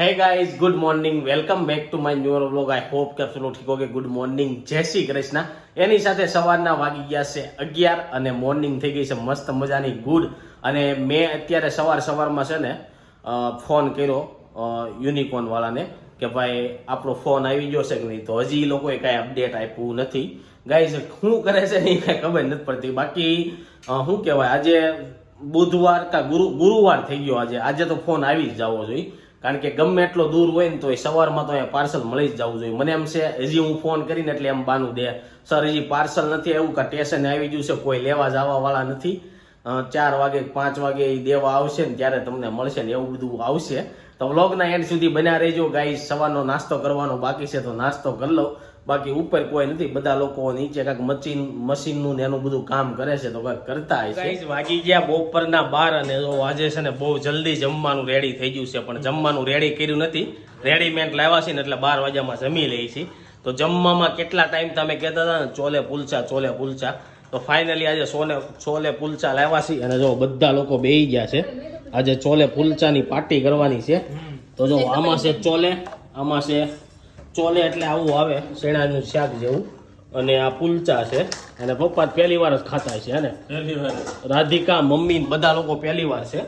hey guys good morning welcome back to my new vlog. I hope કે સૌ ઠીક હોગે good morning જય શ્રી કૃષ્ણ. એની સાથે સવારના વાગી ગયા છે અગિયાર અને મોર્નિંગ થઈ ગઈ છે. મસ્ત મજાની ગુડ અને મેં અત્યારે સવાર સવારમાં છે ને ફોન કર્યો યુનિકોર્નવાળાને કે ભાઈ, આપણો ફોન આવી ગયો છે કે નહીં? તો હજી એ લોકોએ કાંઈ અપડેટ આપ્યું નથી. ગાઈઝ શું કરે છે ને કાંઈ ખબર નથી પડતી. બાકી શું કહેવાય? આજે બુધવાર કા ગુરુ, ગુરુવાર થઈ ગયો આજે. આજે તો ફોન આવી જ જવો જોઈએ. કારણ કે ગમે એટલો દૂર હોય ને તો એ સવારમાં તો અહીંયા પાર્સલ મળી જ જવું જોઈએ. મને એમ છે, હજી હું ફોન કરીને એટલે એમ બાનું દે. સર હજી પાર્સલ નથી આવ્યું, કે સ્ટેશન આવી ગયું છે, કોઈ લેવા જવા વાળા નથી ચાર વાગે પાંચ વાગે એ દેવા આવશે ને ત્યારે તમને મળશે ને એવું બધું આવશે. તો વ્લોગના એન્ડ સુધી બન્યા રહેજો ગાઈ સવારનો નાસ્તો કરવાનો બાકી છે, તો નાસ્તો કરી લો બાકી ઉપર કોઈ નથી બધા લોકો નીચે કાંઈક મશીન મશીનનું ને એનું બધું કામ કરે છે તો કાંઈક કરતા હોય છે વાગી ગયા બપોરના બાર અને જો આજે છે ને બહુ જલ્દી જમવાનું રેડી થઈ ગયું છે પણ જમવાનું રેડી કર્યું નથી. રેડીમેડ લાવ્યા છે ને એટલે બાર વાગ્યામાં જમી લે છીએ. તો જમવામાં કેટલા ટાઈમ તમે કહેતા હતા ને ચોલે પુલચા ચોલે પુલચા. તો ફાઇનલી આજે સોને ચોલે પુલચા લાવ્યા છે અને જો બધા લોકો બેહી ગયા છે. આજે ચોલે પુલચાની પાર્ટી કરવાની છે. તો જો આમાં છે ચોલે આમાં છે ચોલે એટલે આવું આવે શેણાનું શાક જેવું. અને આ પુલચા છે અને પપ્પા પહેલી વાર જ ખાતા છે હે ને? રાધિકા મમ્મી બધા લોકો પહેલી વાર છે.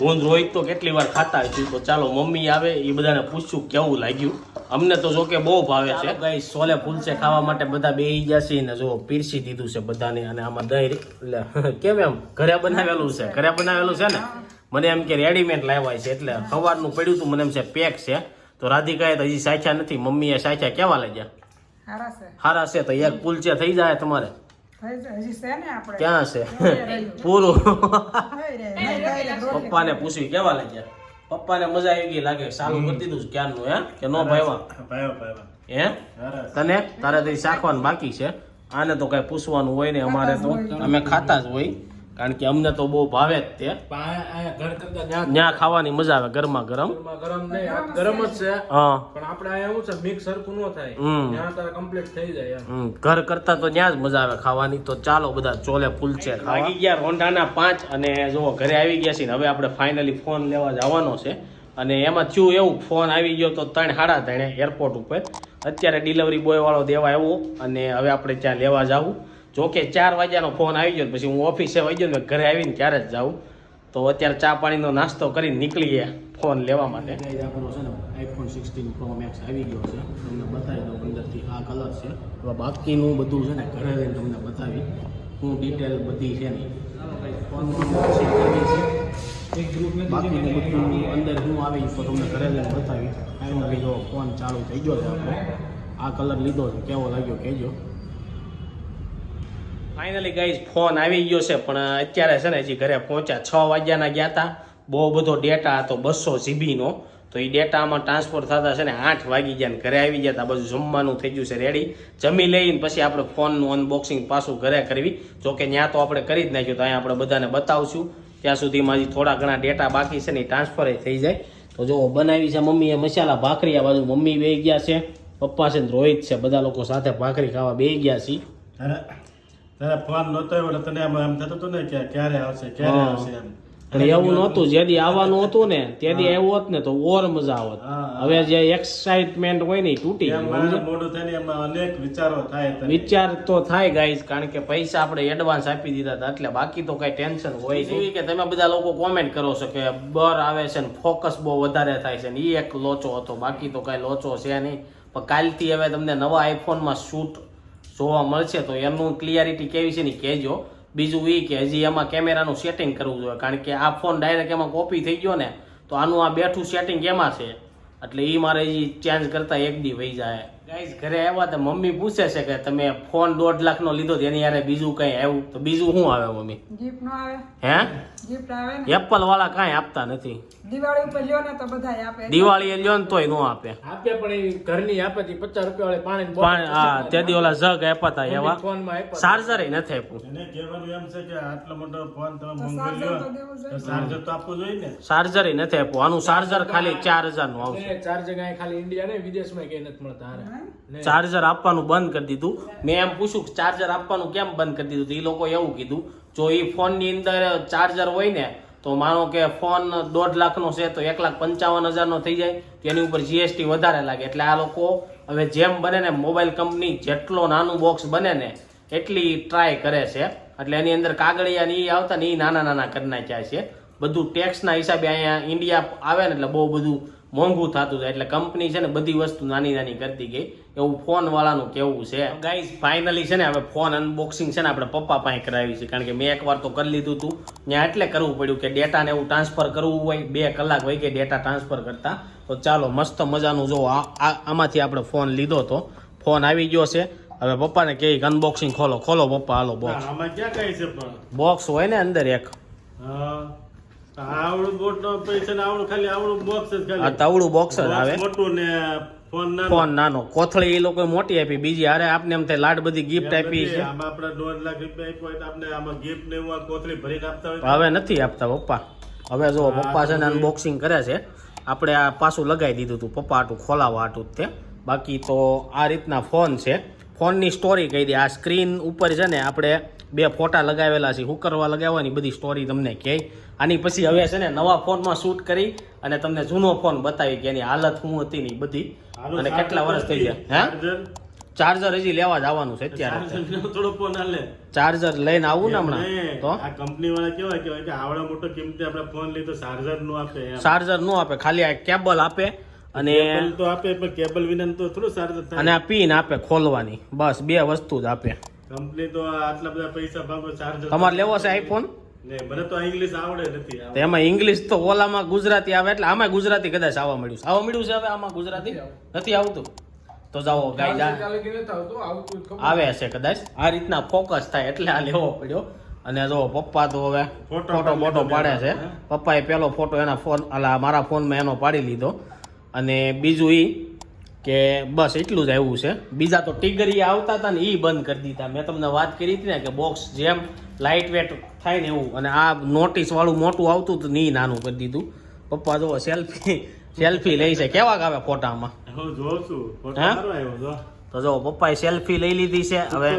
હું ને રોહિત તો કેટલી વાર ખાતા છે તો ચાલો મમ્મી આવે એ બધાને પૂછ્યું કેવું લાગ્યું. અમને તો જોકે બહુ ભાવે છે. ગઈ સોલે ફૂલસે ખાવા માટે બધા બે ગયા છે ને જો પીરસી દીધું છે બધાને અને આમાં દહીં એટલે કેમ એમ? ઘરે બનાવેલું છે ઘરે બનાવેલું છે ને? મને એમ કે રેડીમેડ લાવ્યા છે એટલે સવારનું પડ્યું હતું મને એમ છે પેક છે. તો રાધિકાએ તો હજી સાચા નથી મમ્મીએ સાચા કેવા લાગ્યા હારા છે. તો યાર તો એક પુલચે થઈ જાય તમારે. થઈ છે ક્યાં છે? પૂરું. પપ્પાને પૂછ્યું કેવા લાગ્યા પપ્પાને મજા આવી ગઈ લાગે સારું કરી દીધું છે ક્યારનું હે? કે નો ભાઈવા? હે તને? તારે તો શાખવાનું બાકી છે. આને તો કઈ પૂછવાનું હોય ને અમારે તો. અમે ખાતા જ હોય. કારણ કે અમને તો બહુ ભાવે જ તે. ત્યાં ત્યાં ખાવાની મજા આવે ગરમા ગરમ. ગરમ નહીં ગરમ જ છે. હા. પણ આપણે અહીંયા એવું છે મિક્સ સરખું ન થાય. ત્યાં તારે કમ્પ્લીટ થઈ જાય ઘર કરતા તો ત્યાં જ મજા આવે ખાવાની. તો ચાલો બધા ચોલે ફૂલ છે લાગી ગયા રોંઢાના પાંચ અને જો ઘરે આવી ગયા છે ને હવે આપણે ફાઇનલી ફોન લેવા જવાનો છે. અને એમાં થયું એવું ફોન આવી ગયો તો ત્રણ સાડા ત્રણે એરપોર્ટ ઉપર. અત્યારે ડિલિવરી બોય વાળો દેવા આવ્યો અને હવે આપણે ત્યાં લેવા જાવું જો કે ચાર વાગ્યાનો ફોન આવી ગયો પછી હું ઓફિસે આવી ગયો ને ઘરે આવીને ક્યારે જ જાઉં. તો અત્યારે ચા પાણીનો નાસ્તો કરીને નીકળી ગયા ફોન લેવા માટે. આપણો છે ને આઈફોન સિક્સટીન પ્રો મેક્સ આવી ગયો છે. તમને બતાવી દઉં અંદરથી આ કલર છે. હવે બાકીનું બધું છે ને ઘરે લઈને તમને બતાવી. હું ડિટેલ બધી છે ને ફોનમાં કરવી છે. એક ગ્રુપ બાકીનું બધું અંદર હું આવી તો તમને ઘરે લઈને બતાવી. ફાઇનલી જો ફોન ચાલુ થઈ ગયો છે આપણો. આ કલર લીધો છે. કેવો લાગ્યો કહેજો ફાઇનલી ગાઈઝ ફોન આવી ગયો છે, પણ અત્યારે છે ને હજી ઘરે પહોંચ્યા. છ વાગ્યાના ગયા હતા બહુ બધો ડેટા હતો, બસો જીબીનો તો એ ડેટામાં ટ્રાન્સફર થતા છે ને આઠ વાગી ગયા ને ઘરે આવી ગયા હતા બધું જમવાનું થઈ ગયું છે રેડી જમી લઈને પછી આપણે ફોનનું અનબોક્સિંગ પાછું ઘરે કરવી. જો કે ત્યાં તો આપણે કરી જ નાખ્યું, તો અહીંયા આપણે બધાને બતાવશું. ત્યાં સુધીમાં હજી થોડા ઘણા ડેટા બાકી છે ને એ ટ્રાન્સફર થઈ જાય. તો જો, બનાવી છે મમ્મીએ મસાલા ભાખરી. આ બાજુ મમ્મી બે ગયા છે. પપ્પા છે રોહિત છે, બધા લોકો સાથે ભાખરી ખાવા બે ગયા છે તારે ફોન નહોતો આવ્યો એટલે તને એમ એમ થતું હતું ને કે ક્યારે આવશે ક્યારે આવશે એમ. પણ એવું નહોતું. જેથી આવવાનું હતું ને તેદી એવું હોત ને તો ઓર મજા આવત. હા. હવે જે એક્સાઇટમેન્ટ હોય ને તૂટી અનેક વિચારો થાય વિચાર તો થાય ગાઈસ કારણ કે પૈસા આપણે એડવાન્સ આપી દીધા હતા એટલે બાકી તો કઈ ટેન્શન હોય નહીં. કે તમે બધા લોકો કોમેન્ટ કરો છો કે બર આવે છે ને ફોકસ બહુ વધારે થાય છે ને એ એક લોચો હતો. બાકી તો કઈ લોચો છે નહીં. પણ કાલથી હવે તમને નવા આઈફોનમાં શૂટ જોવા મળશે, તો એનું ક્લિયરિટી કેવી છે ને કહેજો. બીજું એ કે હજી એમાં કેમેરાનું સેટિંગ કરવું જોઈએ, કારણ કે આ ફોન ડાયરેક્ટ એમાં કોપી થઈ ગયો ને, તો આનું આ બેઠું સેટિંગ એમાં છે. એટલે એ મારે હજી ચેન્જ કરતાં એક દી વહી જાય. ગાઈઝ ઘરે આવ્યા તો મમ્મી પૂછે છે કે તમે ફોન દોઢ લાખ નો લીધો એની યારે બીજું કઈ આવ્યું? તો બીજું શું આવે મમ્મી? ગિફ્ટ નો આવે? હે? ગિફ્ટ આવે એપલ વાળા કઈ આપતા નથી. દિવાળી ઉપર લ્યો ને તો બધા આપે. દિવાળી લ્યો ને તોય નો આપે. આપે પણ એ ઘરની આપે છે પચાસ રૂપિયા વાળી પાણી પાણી હા તેથી ઓલા જગ આપ્યા હતા એવા. ફોનમાં આપ્યા ચાર્જર નથી આપ્યું. એને કહેવાનું એમ છે કે આટલો મોટો ફોન તમે મંગાવી લ્યો. તો તો ચાર્જર તો આપવું જોઈએ ને? ચાર્જર નથી આપ્યું. આનું ચાર્જર ખાલી ચાર હજારનું આવશે ચાર્જર ચાર ખાલી ઇન્ડિયા ને વિદેશમાં કઈ નથી મળતા હારે. ચાર્જર આપવાનું બંધ કરી દીધું. મેં એમ પૂછ્યું ચાર્જર આપવાનું કેમ બંધ કરી દીધું? એ લોકો એવું કીધું, જો એ ફોનની અંદર ચાર્જર હોય ને, તો માનો કે ફોન દોઢ લાખનો છે, તો એક લાખ પંચાવન હજારનો થઈ જાય, તો એની ઉપર જીએસટી વધારે લાગે. એટલે આ લોકો હવે જેમ બને ને મોબાઈલ કંપની જેટલો નાનું બોક્સ બને ને, એટલી ટ્રાય કરે છે. એટલે એની અંદર કાગળિયા ને એ આવતા ને એ નાના નાના કરી નાખ્યા છે. બધું ટેક્સના હિસાબે અહીંયા ઇન્ડિયા આવે ને એટલે બહુ બધું મોંઘું થતું જાય એટલે કંપની છે ને બધી વસ્તુ નાની નાની કરતી ગઈ. એવું ફોન વાળાનું કેવું છે? ગાઈઝ ફાઇનલી છે ને હવે ફોન અનબોક્સિંગ છે ને આપણે પપ્પા પાસે કરાવી છે. કારણ કે મેં એકવાર તો કરી લીધું હતું. ત્યાં એટલે કરવું પડ્યું કે ડેટાને એવું ટ્રાન્સફર કરવું હોય બે કલાક વહી ગઈ ડેટા ટ્રાન્સફર કરતા. તો ચાલો મસ્ત મજાનું જો આમાંથી આપણે ફોન લીધો તો. ફોન આવી ગયો છે. હવે પપ્પાને કહે અનબોક્સિંગ ખોલો. ખોલો પપ્પા હાલો બોક્સ બોક્સ હોય ને અંદર એક. હા. આવડું બોટ નો પૈસા આવડું ખાલી આવડું બોક્સ જ આ તવડું બોક્સ જ આવે. મોટું ને ફોન નાનો. કોથળી એ લોકો મોટી આપી. બીજી અરે આપને એમ થાય લાડ બધી ગિફ્ટ આપી છે. આપણે દોઢ લાખ રૂપિયા આપ્યો હોય આપણે આમાં gift ને એવું કોથળી ભરીને આપતા હોય હવે નથી આપતા પપ્પા. હવે જો પપ્પા છે ને અનબોક્સિંગ કરે છે. આપણે આ પાછું લગાવી દીધું હતું પપ્પા આટું ખોલાવા આટું જ તે. બાકી તો આ રીતના ફોન છે. ફોનની સ્ટોરી કહી દે. આ સ્ક્રીન ઉપર છે ને આપણે બે ફોટા લગાવેલા છે હુકરવા લગાવવાની બધી સ્ટોરી તમને કહે. આની પછી હવે છે ને નવા ફોનમાં શૂટ કરી અને તમને જૂનો ફોન બતાવી કે એની હાલત શું હતી ને બધી. અને કેટલા વર્ષ થઈ ગયા? હા? ચાર્જર? હજી લેવા જવાનું છે અત્યારે. થોડો ફોન હાલે. ચાર્જર લઈને આવું ને હમણાં? તો? આ કંપની વાળા કેવા કહેવાય કે આવડા મોટો કિંમતે આપણે ફોન લીધો ચાર્જરનું આપે ચાર્જર નો આપે ખાલી આ કેબલ આપે અને કેબલ તો આપે પણ કેબલ વિના તો થોડું ચાર્જર અને આ પિન આપે ખોલવાની. બસ બે વસ્તુ જ આપે. કંપની તો આટલા બધા પૈસા ભાગો ચાર્જર તમારે લેવો છે આઈફોન નહીં મને તો ઇંગ્લિશ આવડે નથી એમાં ઇંગ્લિશ તો ઓલામાં ગુજરાતી આવે એટલે આમાં ગુજરાતી કદાચ આવવા મળ્યું છે. આવવા મળ્યું છે હવે આમાં ગુજરાતી? નથી આવતું. તો જાઓ ખબર આવે છે કદાચ. આ રીતના ફોકસ થાય એટલે આ લેવો પડ્યો. અને જો પપ્પા તો હવે ફોટો ફોટો પાડી છે. પપ્પાએ પેલો ફોટો એના ફોન અલા મારા ફોનમાં એનો પાડી લીધો. અને બીજું ઈ કે બસ એટલું જ આવ્યું છે. બીજા તો ટીગરી આવતા હતા ને એ બંધ કરી દીધા. મેં તમને વાત કરી હતી ને કે બોક્સ જેમ લાઇટ વેટ થાય ને એવું અને આ નોટિસવાળું મોટું આવતું હતું ને એ નાનું કરી દીધું. પપ્પા જો સેલ્ફી સેલ્ફી લઈ છે. કેવા આવે ફોટામાં? તો જો પપ્પાએ સેલ્ફી લઈ લીધી છે. હવે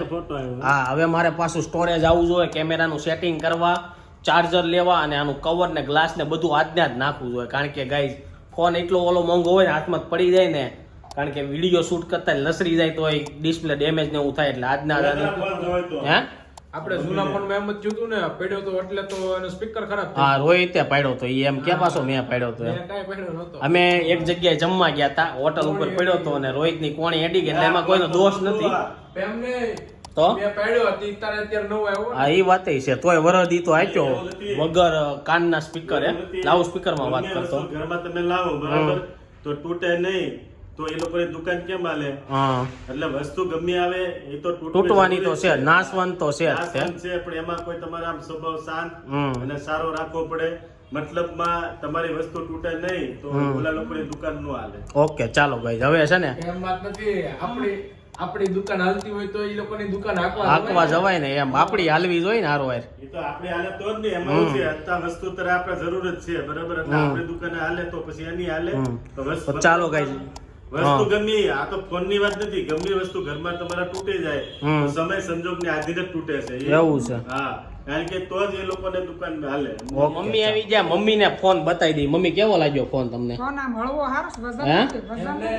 હા હવે મારે પાછું સ્ટોરેજ આવવું જોઈએ કેમેરાનું સેટિંગ કરવા ચાર્જર લેવા અને આનું કવર ને ગ્લાસ ને બધું આજના જ નાખવું જોઈએ. કારણ કે ગાઈઝ ફોન એટલો ઓલો મોંઘો હોય ને હાથમાં પડી જાય ને કારણ કે વીડિયો શૂટ કરતા લસરી જાય તો ડિસ્પ્લે ડેમેજ ને એવું થાય એટલે આજના. હે? આપણે જૂના ફોનમાં એમ જ જોતું ને પડ્યો તો એટલે તો એનો સ્પીકર ખરાબ હા રોહિતે પાડ્યો તો એમ કે પાછો મેં પાડ્યો તો અમે એક જગ્યાએ જમવા ગયા હતા હોટલ ઉપર પડ્યો તો અને રોહિતની કોણી એડી ગઈ એટલે એમાં કોઈનો દોષ નથી. એમને તો? મેં પડ્યો હતી તારે અત્યારે નવો આવ્યો હા એ વાત છે તોય વરદી તો નથી. વગર કાનના સ્પીકર નથી. લાઉડ સ્પીકરમાં વાત કરતો. ઘરમાં તમે લાવો બરાબર? તો તૂટે નહીં. તો એ લોકોની દુકાન કેમ હાલે એટલે વસ્તુ ગમે આવે એ તો તૂટવાની તો છે નાશવંત તો છે છે. પણ એમાં કોઈ તમારા આમ સ્વભાવ શાંત અને સારો રાખવો પડે. મતલબમાં તમારી વસ્તુ તૂટે નહીં તો ઓલા લોકોની દુકાન નો હાલે ઓકે ચાલો ભાઈ હવે છે ને? એમ વાત નથી આપણી આપણી દુકાન હાલતી હોય તો એ લોકોની દુકાન હાંકવા હાંકવા જવાય. ને એમ. આપણી હાલવી જોઈએ ને હારો હાર એ તો આપણે હાલે તો જ નહીં એમાં શું છે? અત્યાર વસ્તુ તરફ આપણે જરૂર જ છે બરાબર? એટલે આપણી દુકાને હાલે તો પછી એની હાલે. તો ચાલો guys. વસ્તુ. ગમે આ તો ફોનની વાત નથી. ગમે વસ્તુ ઘરમાં તમારા તૂટે જાય સમય સંજોગ ને આધીન જ તૂટે છે. એવું છે. હા. કારણ કે તો જ એ લોકોને દુકાન હાલે. મમ્મી આવી ગયા. મમ્મી ને ફોન બતાવી દઈ. મમ્મી કેવો લાગ્યો ફોન તમને? ફોન આમ હળવો વજન નથી,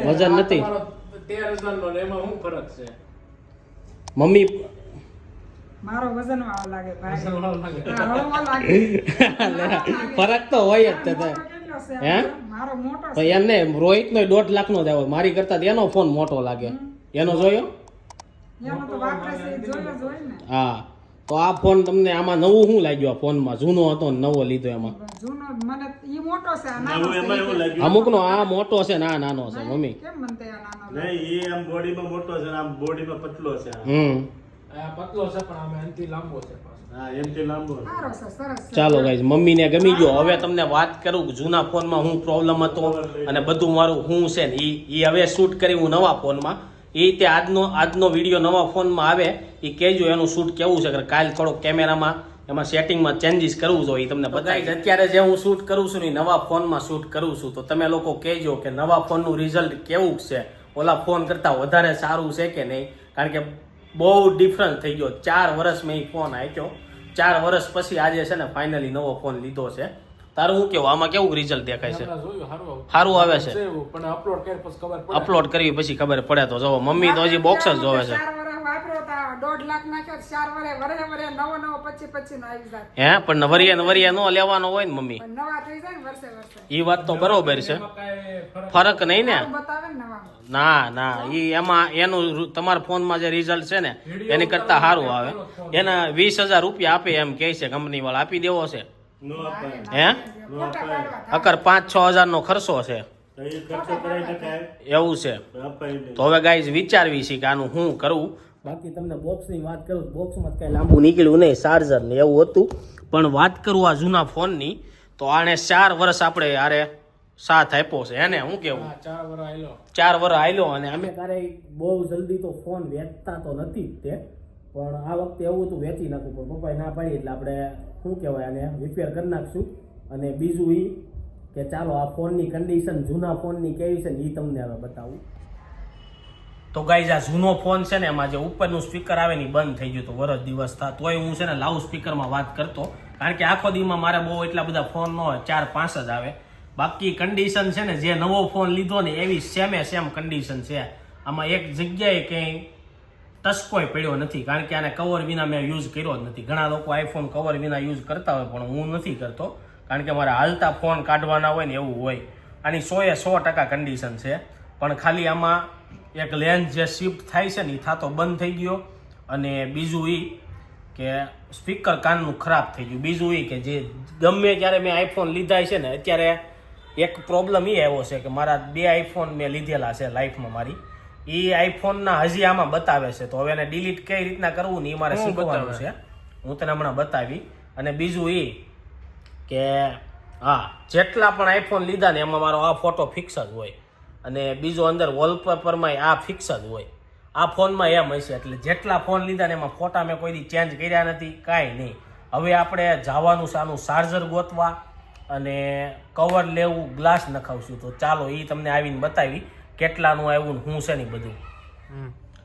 વજન નથી. વજન આ તેર હજારનો ને એમાં શું ફરક છે? મમ્મી મારો વજન વાળો લાગે. ભાઈ ફરક તો હોય જ તે? હે? મારો તો એમને રોહિત નો દોઢ લાખ નો જ આવ્યો. મારી કરતા એનો ફોન મોટો લાગે. એનો જોયો? હા. તો આ ફોન તમને આમાં નવું શું લાગ્યું? આ ફોનમાં? જૂનો હતો ને નવો લીધો એમાં? જૂનો મને ઈ મોટો છે આ નાનો નવું છે એમાં ઈ એવું કે- લાગ્યું? અમુક નો આ મોટો છે ને આ નાનો છે મમ્મી. પતલો છે પણ આમે લાંબો છે ચાલો ગાઈઝ મમ્મીને ગમી ગયો. હવે તમને વાત કરું કે જૂના ફોનમાં હું પ્રોબ્લેમ હતો અને બધું મારું હું છે ને એ ઈ હવે શૂટ કરી હું નવા ફોનમાં. એ રીતે આજનો આજનો વીડિયો નવા ફોનમાં આવે. એ કહેજો એનું શૂટ કેવું છે. કે કાલ થોડોક કેમેરામાં એમાં સેટિંગમાં ચેન્જીસ કરવું જોઈએ તમને બતાવી અત્યારે જે હું શૂટ કરું છું ને નવા ફોનમાં શૂટ કરું છું તો તમે લોકો કહેજો કે નવા ફોનનું રિઝલ્ટ કેવું છે? ઓલા ફોન કરતાં વધારે સારું છે કે નહીં? કારણ કે બહુ ડિફરન્સ થઈ ગયો. ચાર વર્ષ મેં એ ફોન આપ્યો. ચાર વર્ષ પછી આજે છે ને ફાઇનલી નવો ફોન લીધો છે. તારું શું કેવું? આમાં કેવું રિઝલ્ટ દેખાય છે? સારું સારું આવે છે. અપલોડ કર્યા પછી ખબર પડે. કરવી પછી ખબર પડે તો જોવો. મમ્મી તો હજી બોક્સ જ જોવે છે. ચાર વર્ષ વાપર્યો તા દોઢ લાખ નાખ્યો તો ચાર વર્ષે વરે વરે નવો નવો પચી પચી નો આવી જાય. હે? પણ વરિયા ને વરિયા નો લેવાનો હોય ને મમ્મી. પણ નવા થઈ જાય ને વર્ષે વર્ષે. એ વાત તો બરોબર છે. ફરક નહીં ને. ને ના. ઈ એમાં એનું તમારા ફોનમાં જે રિઝલ્ટ છે ને એની કરતા સારું આવે. એના વીસ હજાર રૂપિયા આપે એમ કહે છે કંપની વાળા. આપી દેવો છે. હે? અકર પાંચ છ હજાર નો ખર્ચો છે. એ એવું છે. તો હવે ગાઈઝ વિચારવી છે કે આનું શું કરવું બાકી તમને બોક્સની વાત કરું બોક્સમાં કઈ લાંબુ નીકળ્યું નહીં ચાર્જર ને એવું હતું. પણ વાત કરું આ જૂના ફોનની તો આને ચાર વર્ષ આપણે યારે સાથ આપ્યો છે એને શું કેવું? હા, ચાર વર આયલો. ચાર વર આયલો અને અમે તારે બહુ જલ્દી તો ફોન વેચતા તો નથી જ તે પણ આ વખતે એવું હતું વેચી નાખું પણ પપ્પાએ ના પાડી એટલે આપણે શું કહેવાય આને રિપેર કરી નાખશું. અને બીજું એ કે ચાલો આ ફોનની કન્ડિશન જૂના ફોનની કેવી છે ને એ તમને હવે બતાવું. તો ગાઈઝ આ જૂનો ફોન છે ને એમાં જે ઉપરનું સ્પીકર આવે ને બંધ થઈ ગયું હતું વરસ દિવસ થા તોય હું છે ને લાઉડ સ્પીકરમાં વાત કરતો કારણ કે આખો દીમાં મારે બહુ એટલા બધા ફોન ન હોય ચાર પાંચ જ આવે. બાકી કન્ડિશન છે ને, જે નવો ફોન લીધો ને, એવી સેમે સેમ કન્ડિશન છે. આમાં એક જગ્યાએ કંઈ ટચકોય પડ્યો નથી, કારણ કે આને કવર વિના મેં યુઝ કર્યો જ નથી. ઘણા લોકો આઈફોન કવર વિના યુઝ કરતા હોય, પણ હું નથી કરતો, કારણ કે મારે હાલતા ફોન કાઢવાના હોય ને એવું હોય. આની સોએ સો ટકા કન્ડિશન છે. પણ ખાલી આમાં એક લેન્સ જે શિફ્ટ થાય છે ને એ થાતો બંધ થઈ ગયો. અને બીજું એ કે સ્પીકર કાનનું ખરાબ થઈ ગયું. બીજું એ કે જે ગમે ત્યારે મેં આઈફોન લીધા છે ને, અત્યારે એક પ્રોબ્લેમ એ આવ્યો છે કે મારા બે આઈફોન મેં લીધેલા છે લાઈફમાં મારી. એ આઈફોનના હજી આમાં બતાવે છે. તો હવે એને ડિલીટ કઈ રીતના કરવું ને એ મારે શીખવાનું છે. હું તને હમણાં બતાવી. અને બીજું એ કે હા જેટલા પણ આઈફોન લીધા ને એમાં મારો આ ફોટો ફિક્સ જ હોય. અને બીજો અંદર વોલપેપરમાં આ ફિક્સ જ હોય. આ ફોનમાં એમ હશે. એટલે જેટલા ફોન લીધા ને એમાં ફોટા મેં કોઈ ચેન્જ કર્યા નથી કાંઈ નહીં. હવે આપણે જવાનું છે આનું ચાર્જર ગોતવા. અને કવર લેવું ગ્લાસ નખાવશું. તો ચાલો એ તમને આવીને બતાવી કેટલાનું આવ્યું હું શું છે ને બધું.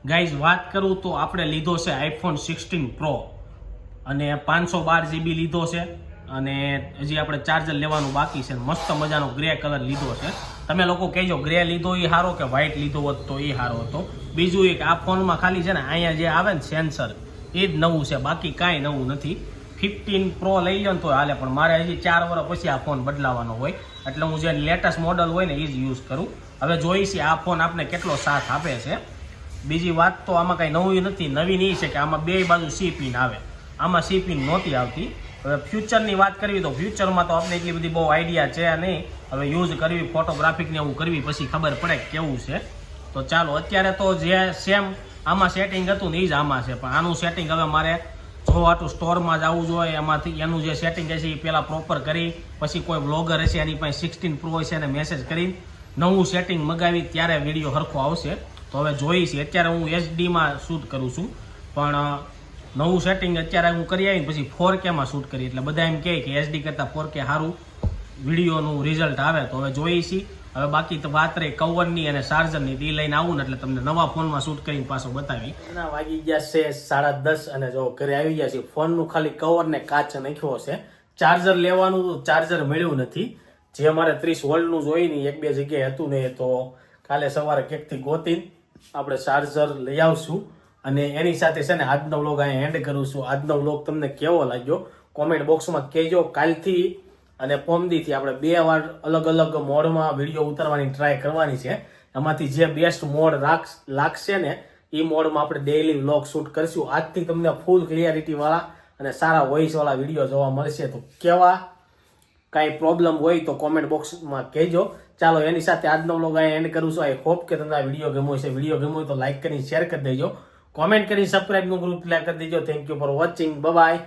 ગાઈઝ વાત કરું તો આપણે લીધો છે આઈફોન સિક્સટીન પ્રો અને પાંચસો બાર જીબી લીધો છે. અને હજી આપણે ચાર્જર લેવાનું બાકી છે. મસ્ત મજાનો ગ્રે કલર લીધો છે. તમે લોકો કહેજો ગ્રે લીધો એ સારો કે વ્હાઇટ લીધો હોત તો એ સારો હતો. બીજું એક આ ફોનમાં ખાલી છે ને અહીંયા જે આવે ને સેન્સર એ જ નવું છે. બાકી કાંઈ નવું નથી. ફિફ્ટીન પ્રો લઈ લો ને તો હાલે. પણ મારે હજી ચાર વર્ષ પછી આ ફોન બદલાવાનો હોય. એટલે હું જે લેટેસ્ટ મોડલ હોય ને એ જ યુઝ કરું. હવે જોઈશી આ ફોન આપણે કેટલો સાથ આપે છે. બીજી વાત તો આમાં કાંઈ નવી નથી, નવીન એ છે કે આમાં બે બાજુ સી પિન આવે. આમાં સી પિન નહોતી આવતી. હવે ફ્યુચરની વાત કરવી તો ફ્યુચરમાં તો આપણે એટલી બધી બહુ આઈડિયા છે નહીં. હવે યુઝ કરવી ફોટોગ્રાફિકને એવું કરવી પછી ખબર પડે કેવું છે. તો ચાલો, અત્યારે તો જે સેમ આમાં સેટિંગ હતું ને એ જ આમાં છે. પણ આનું સેટિંગ હવે મારે જો આટલું સ્ટોરમાં જવું જોઈએ. એમાંથી એનું જે સેટિંગ હશે એ પહેલાં પ્રોપર કરી, પછી કોઈ બ્લોગર હશે એની પાસે સિક્સટીન પ્રો હશે એને મેસેજ કરી નવું સેટિંગ મગાવી, ત્યારે વીડિયો સરખો આવશે. તો હવે જોઈશ અત્યારે હું એચડીમાં શૂટ કરું છું. પણ નવું સેટિંગ અત્યારે હું કરી આવીને પછી ફોર કેમાં શૂટ કરી. એટલે બધા એમ કહે કે એચડી કરતાં ફોર કે સારું. વિડીયોનું રિઝલ્ટ આવે. તો હવે છીએ હવે બાકી તો વાત રહી કવરની અને ચાર્જરની એ લઈને આવું ને એટલે તમને નવા ફોનમાં શૂટ કરીને પાછો બતાવી. એના વાગી ગયા છે સાડા દસ અને જો ઘરે આવી ગયા છે ફોનનું ખાલી કવર ને કાચ નાખ્યો છે ચાર્જર લેવાનું ચાર્જર મળ્યું નથી. જે અમારે ત્રીસ વોલ્ટનું જોઈ ને એક બે જગ્યાએ હતું ને તો કાલે સવારે ક્યાંકથી ગોતીને આપણે ચાર્જર લઈ આવશું. અને એની સાથે છે ને, આજનો વ્લોગ અહીંયા એન્ડ કરું છું. આજનો વ્લોગ તમને કેવો લાગ્યો? કોમેન્ટ બોક્સમાં કહેજો. કાલથી અને પોમદીથી આપણે બે વાર અલગ અલગ મોડમાં વીડિયો ઉતારવાની ટ્રાય કરવાની છે. એમાંથી જે બેસ્ટ મોડ લાગશે ને એ મોડમાં આપણે ડેઈલી વ્લોગ શૂટ કરીશું. આજથી તમને ફૂલ ક્લિયરિટીવાળા અને સારા વોઇસવાળા વીડિયો જોવા મળશે. તો કેવા? કાંઈ પ્રોબ્લેમ હોય તો કોમેન્ટ બોક્સમાં કહેજો. ચાલો, એની સાથે આજનો વ્લોગ અહીંયા એન્ડ કરું છું. આઈ હોપ કે તમને આ વીડિયો ગમ્યો છે વીડિયો ગમ્યો તો લાઇક કરીને શેર કરી દેજો. કોમેન્ટ કરીને સબસ્ક્રાઈબનું ગ્રુપ કરી દેજો. Thank you for watching bye